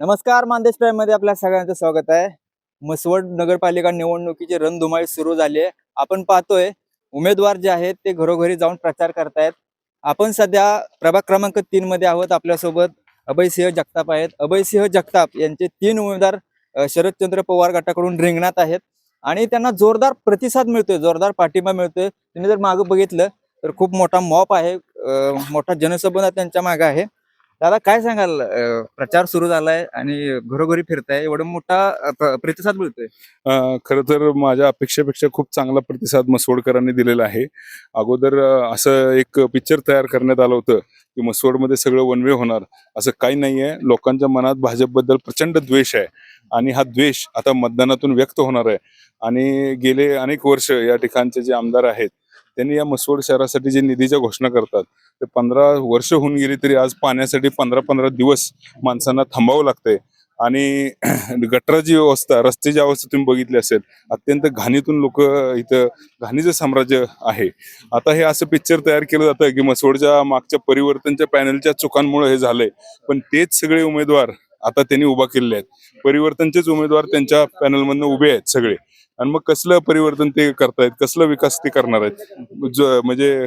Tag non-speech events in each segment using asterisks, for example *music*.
नमस्कार मानदेशमध्ये आपल्या सगळ्यांचं स्वागत आहे. मसवड नगरपालिका निवडणुकीची रणधुमाळी सुरू झाली आहे. आपण पाहतोय उमेदवार जे आहेत ते घरोघरी जाऊन प्रचार करतायत. आपण सध्या प्रभाग क्रमांक तीन मध्ये आहोत आपल्यासोबत अभयसिंह जगताप आहेत. अभयसिंह जगताप यांचे तीन उमेदवार शरदचंद्र पवार गटाकडून रिंगणात आहेत आणि त्यांना जोरदार प्रतिसाद मिळतोय जोरदार पाठिंबा मिळतोय. त्यांनी जर मागं बघितलं तर खूप मोठा मॉप आहे मोठा जनसंबंध त्यांच्या मागे आहे. दादा काय सांगाल? प्रचार सुरू झालाय आणि घरोघरी फिरताय. एवढा मोठा प्रतिसाद मिळतोय. खर तर माझ्या अपेक्षेपेक्षा खूप चांगला प्रतिसाद मसवडकरांनी दिलेला आहे. अगोदर असं एक पिक्चर तयार करण्यात आलं होतं की मसवडमध्ये सगळं वन वे होणार. असं काही नाहीये. लोकांच्या मनात भाजपबद्दल प्रचंड द्वेष आहे. आणि हा द्वेष आता मतदानातून व्यक्त होणार आहे. आणि गेले अनेक वर्ष या ठिकाणचे जे आमदार आहेत त्यांनी या मसवड शहरासाठी जे निधीच्या घोषणा करतात ते पंधरा वर्ष होऊन गेली तरी आज पाण्यासाठी पंधरा पंधरा दिवस माणसांना थांबावं लागतंय. आणि *clears throat* गटराची व्यवस्था रस्त्याची अवस्था तुम्ही बघितली असेल अत्यंत घाणीतून लोक इथं घाणीचं साम्राज्य आहे. आता हे असं पिक्चर तयार केलं जातं की मसवडच्या मागच्या परिवर्तनच्या पॅनलच्या चुकांमुळे हे झालंय. पण तेच सगळे उमेदवार आता त्यांनी उभा केलेले आहेत. परिवर्तनचेच उमेदवार त्यांच्या पॅनलमधनं उभे आहेत सगळे. आणि मग कसलं परिवर्तन ते करतायत? कसलं विकास ते करणार आहेत? म्हणजे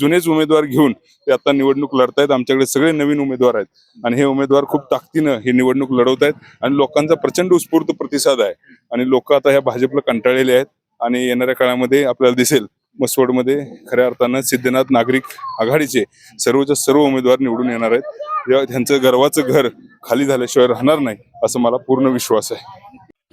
जुनेच उमेदवार घेऊन ते आता निवडणूक लढतायत. आमच्याकडे सगळे नवीन उमेदवार आहेत. आणि हे उमेदवार खूप ताकदीनं ही निवडणूक लढवत आहेत आणि लोकांचा प्रचंड उत्स्फूर्त प्रतिसाद आहे. आणि लोक आता ह्या भाजपला कंटाळलेले आहेत. आणि येणाऱ्या काळामध्ये आपल्याला दिसेल मसवडमध्ये खऱ्या अर्थानं सिद्धनाथ नागरिक आघाडीचे सर्वच्या सर्व उमेदवार निवडून येणार आहेत. त्यांचं गर्वाचं घर खाली झाल्याशिवाय राहणार नाही असं मला पूर्ण विश्वास आहे.